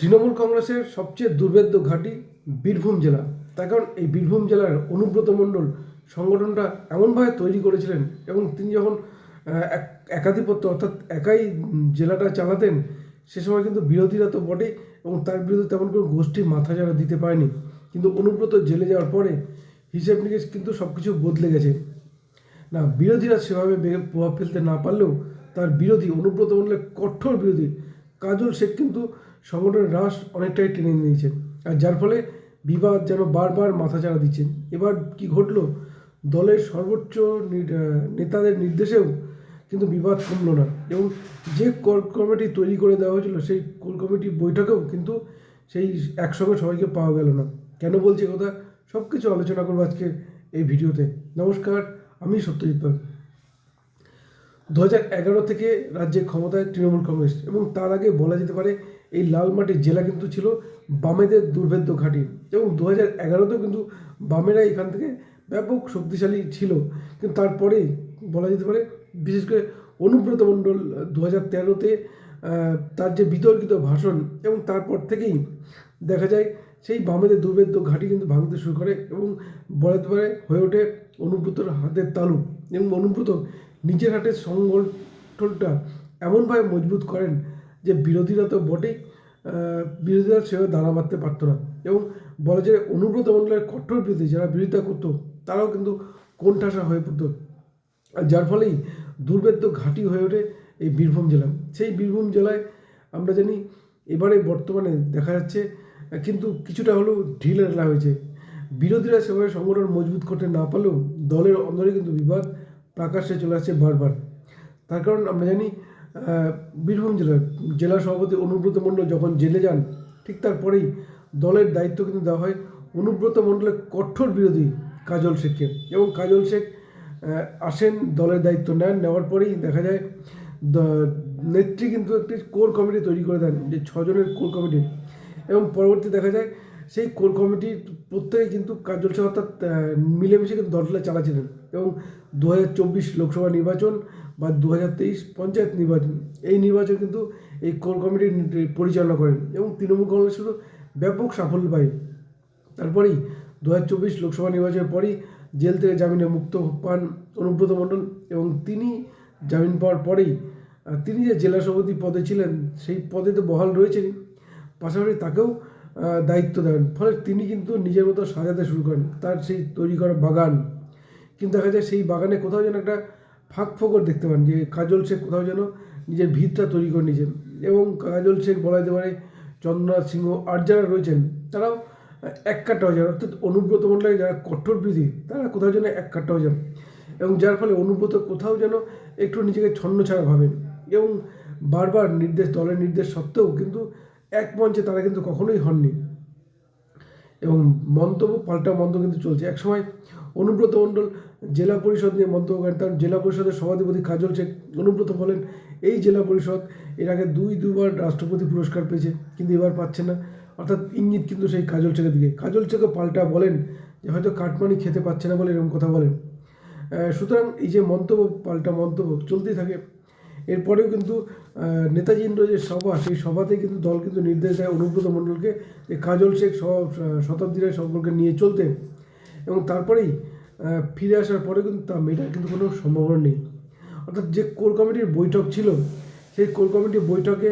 তৃণমূল কংগ্রেসের সবচেয়ে দুর্ভেদ্য ঘাঁটি বীরভূম জেলা। তার কারণ এই বীরভূম জেলার অনুব্রত মণ্ডল সংগঠনটা এমনভাবে তৈরি করেছিলেন এবং তিনি যখন এক- একাধিপত্য অর্থাৎ একাই জেলাটা চালাতেন, সে সময় কিন্তু বিরোধীরা তো বটেই এবং তার বিরুদ্ধে তেমন কোনো গোষ্ঠী মাথা যারা দিতে পারেনি। কিন্তু অনুব্রত জেলে যাওয়ার পরে হিসেব নিকেশ কিন্তু সব কিছু বদলে গেছে। না, বিরোধীরা সেভাবে প্রভাব ফেলতে না পারলেও তার বিরোধী অনুব্রত মণ্ডলের কঠোর বিরোধী কাজল শেখ কিন্তু সংগঠনের হ্রাস অনেকটাই টেনে নিয়েছেন। আর যার ফলে বিবাদ যেন বারবার মাথাচাড়া দিচ্ছেন। এবার কি ঘটলো? দলের সর্বোচ্চ নেতাদের নির্দেশেও কিন্তু বিবাদ কমলো না। এবং যে কোর, কমিটি তৈরি করে দেওয়া হয়েছিল, সেই কোর কমিটি বৈঠকেও কিন্তু সেই একসঙ্গে সবাইকে পাওয়া গেল না। কেন বলছি কথা? সব কিছু আলোচনা করব আজকে এই ভিডিওতে। নমস্কার, আমি সত্যজিৎ পাল। দু এগারো থেকে রাজ্যে ক্ষমতায় তৃণমূল কংগ্রেস এবং তার আগে বলা যেতে পারে এই লালমাটির জেলা কিন্তু ছিল বামেদের দুর্ভেদ্য ঘাঁটি এবং দু হাজার এগারোতেও কিন্তু বামেরা এখান থেকে ব্যাপক শক্তিশালী ছিল। কিন্তু তারপরেই বলা যেতে পারে বিশেষ করে অনুব্রত মণ্ডল দু হাজার তেরোতে তার যে বিতর্কিত ভাষণ এবং তারপর থেকেই দেখা যায় সেই বামেদের দুর্ভেদ্য ঘাঁটি কিন্তু ভাঙতে শুরু করে এবং বলা যেতে পারে হয়ে ওঠে অনুব্রতর হাতের তালু এবং অনুব্রত নিজের হাটের সংগঠনটা এমনভাবে মজবুত করেন যে বিরোধীরা তো বটেই বিরোধীরা সেভাবে দাঁড়া মারতে পারতো না। এবং বলা যায় অনুব্রত মণ্ডলের কঠোর বিরোধী যারা বিরোধিতা করতো, তারাও কিন্তু কোণঠাসা হয়ে পড়তো। আর যার ফলেই দুর্বেদ্য ঘাঁটি হয়ে ওঠে এই বীরভূম জেলা। সেই বীরভূম জেলায় আমরা জানি এবারে বর্তমানে দেখা যাচ্ছে, কিন্তু কিছুটা হলেও ঢিল ঢালা হয়েছে। বিরোধীরা সেভাবে সংগঠন মজবুত করতে না পারলেও দলের অন্দরে কিন্তু বিবাদ প্রকাশ্যে চলে আসছে বারবার। তার কারণ আমরা জানি বীরভূম জেলার জেলা সভাপতি অনুব্রত মণ্ডল যখন জেলে যান, ঠিক তারপরেই দলের দায়িত্ব কিন্তু দেওয়া হয় অনুব্রত মণ্ডলের কঠোর বিরোধী কাজল শেখকে। এবং কাজল শেখ আসেন, দলের দায়িত্ব নেন, নেওয়ার পরেই দেখা যায় নেত্রী কিন্তু একটি কোর কমিটি তৈরি করে দেন, যে ছজনের কোর কমিটি। এবং পরবর্তী দেখা যায় সেই কোর কমিটির প্রত্যেকে কিন্তু কাজল শেখ অর্থাৎ মিলেমিশে কিন্তু দলটা চালাচ্ছিলেন এবং দু হাজার চব্বিশ লোকসভা নির্বাচন বা দু পঞ্চায়েত নির্বাচন, এই নির্বাচন কিন্তু এই কোর কমিটি পরিচালনা করেন এবং তৃণমূল কংগ্রেসেরও ব্যাপক সাফল্য পায়। তারপরেই দু হাজার চব্বিশ লোকসভা নির্বাচনের পরই জেল থেকে জামিনে মুক্ত পান অনুব্রত মণ্ডল এবং তিনি জামিন পাওয়ার পরেই তিনি যে জেলা সভাপতি পদে ছিলেন, সেই পদে তো বহাল রয়েছেনই। পাশাপাশি তাকেও দায়িত্ব দেন। ফলে তিনি কিন্তু নিজের মতো সাজাতে শুরু করেন। তার সেই তৈরি করা বাগান। কিন্তু দেখা যায় সেই বাগানে কোথাও যেন একটা ফাঁক ফোকর দেখতে পান যে কাজল শেখ কোথাও যেন নিজের ভিতটা তৈরি করে নিয়েছেন। এবং কাজল শেখ বলা যেতে পারে চন্দ্রনাথ সিংহ আর যারা রয়েছেন, তারাও এক কাট্টা হয়ে যান। অর্থাৎ অনুব্রত মণ্ডলের যারা কঠোর বিধি, তারা কোথাও যেন এক হয়ে যান। এবং যার ফলে অনুব্রত কোথাও যেন একটু নিজেকে ছন্ন ছাড়া ভাবেন। এবং বারবার নির্দেশ, দলের নির্দেশ সত্ত্বেও কিন্তু এক মঞ্চে তারা কিন্তু কখনোই হননি। এবং মন্তব্য, পাল্টা মন্তব্য কিন্তু চলছে। একসময় অনুব্রত মণ্ডল জেলা পরিষদ নিয়ে মন্তব্য করেন, তার জেলা পরিষদের সভাধিপতি কাজল শেখ অনুব্রত বলেন, এই জেলা পরিষদ এর আগে দুই, দুবার রাষ্ট্রপতি পুরস্কার পেয়েছে, কিন্তু এবার পাচ্ছে না। অর্থাৎ ইঙ্গিত কিন্তু সেই কাজল শেখের দিকে। কাজল শেখও পাল্টা বলেন যে হয়তো কাটমানি খেতে পাচ্ছে না বলে এরকম কথা বলেন। সুতরাং এই যে মন্তব্য, পাল্টা মন্তব্য চলতেই থাকে। এরপরেও কিন্তু নেতাজি ইন্দ্র যে সভা, সেই সভাতে কিন্তু দল কিন্তু নির্দেশ দেয় অনুব্রত মণ্ডলকে যে কাজল শেখ শতাব্দী রায় সম্পর্কে নিয়ে চলতে। এবং তারপরেই ফিরে আসার পরে কিন্তু তা মেটার কিন্তু কোনো সম্ভাবনা নেই। অর্থাৎ যে কোর কমিটির বৈঠক ছিল, সেই কোর কমিটির বৈঠকে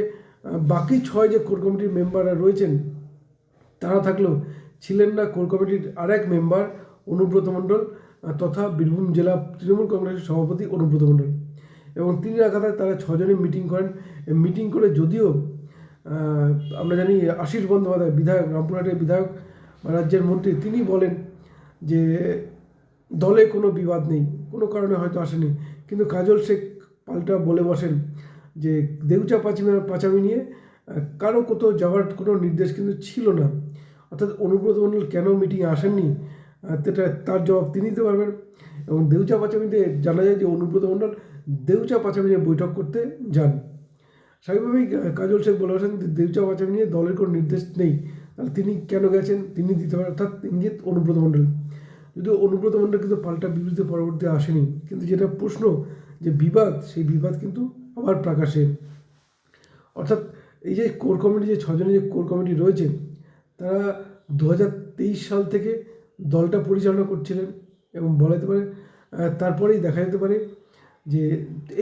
বাকি ছয় যে কোর কমিটির মেম্বাররা রয়েছেন, তারা থাকলেও ছিলেন না কোর কমিটির আরেক মেম্বার অনুব্রত মণ্ডল তথা বীরভূম জেলা তৃণমূল কংগ্রেসের সভাপতি অনুব্রত মণ্ডল। এবং তিনি আঘাতায় তারা ছজনে মিটিং করেন। মিটিং করে যদিও আমরা জানি আশিস বন্দ্যোপাধ্যায় বিধায়ক, রামপুরহাটের বিধায়ক রাজ্যের মন্ত্রী, তিনি বলেন যে দলে কোনো বিবাদ নেই, কোনো কারণে হয়তো আসেনি। কিন্তু কাজল শেখ পাল্টা বলে বসেন যে দেউচা পাচামি পাচামি নিয়ে কারও কোথাও যাওয়ার কোনো নির্দেশ কিন্তু ছিল না। অর্থাৎ অনুব্রত মণ্ডল কেন মিটিংয়ে আসেননি? সেটা তার জবাব তিনি দিতে পারবেন। এবং দেউচা পাচামিতে জানা যায় যে অনুব্রত মণ্ডল দেউচা পাচামি নিয়ে বৈঠক করতে যান। স্বাভাবিকভাবেই কাজল শেখ বলে যে দেউচা পাচামি নিয়ে দলের কোনো নির্দেশ নেই। তাহলে তিনি কেন গেছেন? তিনি দিতে পারেন, অর্থাৎ ইঙ্গিত অনুব্রত মণ্ডল। যদিও অনুব্রত মণ্ডল কিন্তু পাল্টা বিবৃতি পরবর্তী আসেনি, কিন্তু যেটা প্রশ্ন যে বিবাদ, সেই বিবাদ কিন্তু আবার প্রকাশে। অর্থাৎ এই যে কোর কমিটি, যে ছজনের যে কোর কমিটি রয়েছে, তারা দু হাজার তেইশ সাল থেকে দলটা পরিচালনা করছিলেন এবং বলা যেতে পারে তারপরেই দেখা যেতে পারে যে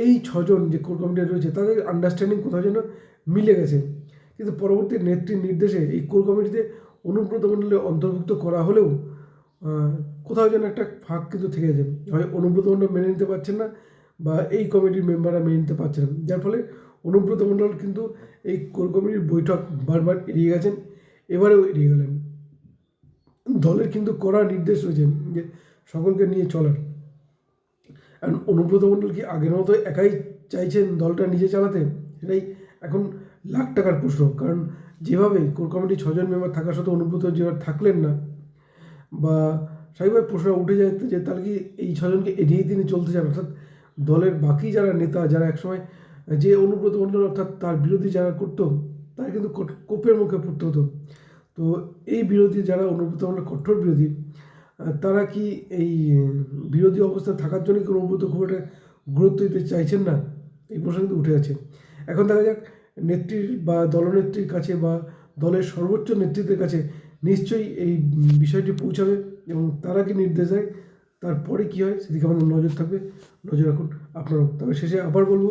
এই ছজন যে কোর কমিটি রয়েছে, তাদের আন্ডারস্ট্যান্ডিং কোথাও যেন মিলে গেছে। কিন্তু পরবর্তী নেত্রীর নির্দেশে এই কোর কমিটিতে অনুব্রত মণ্ডলে অন্তর্ভুক্ত করা হলেও কোথাও যেন একটা ফাঁক কিন্তু থেকে যায় হয় অনুব্রত মণ্ডল মেনে নিতে পারছেন না, বা এই কমিটির মেম্বাররা মেনে নিতে পারছেন না। যার ফলে অনুব্রত মণ্ডল কিন্তু এই কোর কমিটির বৈঠক বারবার এড়িয়ে গেছেন, এবারেও এড়িয়ে গেলেন। দলের কিন্তু কড়া নির্দেশ রয়েছে যে সকলকে নিয়ে চলার। কারণ অনুব্রত মণ্ডল কি আগের মতো একাই চাইছেন দলটা নিজে চালাতে? সেটাই এখন লাখ টাকার প্রশ্ন। কারণ যেভাবে কোর কমিটি ছজন মেম্বার থাকা সত্ত্বেও অনুব্রত যেভাবে থাকলেন না, বা স্বাভাবিকভাবে প্রশ্ন উঠে যায় যে তাহলে কি এই ছজনকে এড়িয়ে তিনি চলতে চান অর্থাৎ দলের বাকি যারা নেতা, যারা একসময় যে অনুব্রত মণ্ডল অর্থাৎ তার বিরোধী যারা করতো, তারা কিন্তু কোপের মুখে পড়তে হতো। তো এই বিরোধী যারা অনুব্রত মণ্ডল কঠোর বিরোধী তারা কি এই বিরোধী অবস্থায় থাকার জন্য কি অনুব্রত খুব একটা গুরুত্ব দিতে চাইছেন না? এই প্রশ্ন কিন্তু উঠে আছে এখন দেখা যাক নেত্রীর বা দলনেত্রীর কাছে বা দলের সর্বোচ্চ নেতৃত্বের কাছে নিশ্চয়ই এই বিষয়টি পৌঁছাবে এবং তারা কি নির্দেশ দেয়? তারপরে কী হয় সেদিকে আমাদের নজর থাকবে। নজর রাখুন আপনারাও। তবে শেষে আবার বলব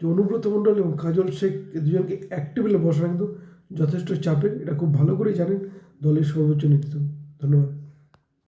যে অনুব্রত মণ্ডল এবং কাজল শেখ দুজনকে এক টেবিলে বসানো কিন্তু যথেষ্ট চাপের। এটা খুব ভালো করেই জানেন দলের সর্বোচ্চ নেতৃত্ব। ধন্যবাদ।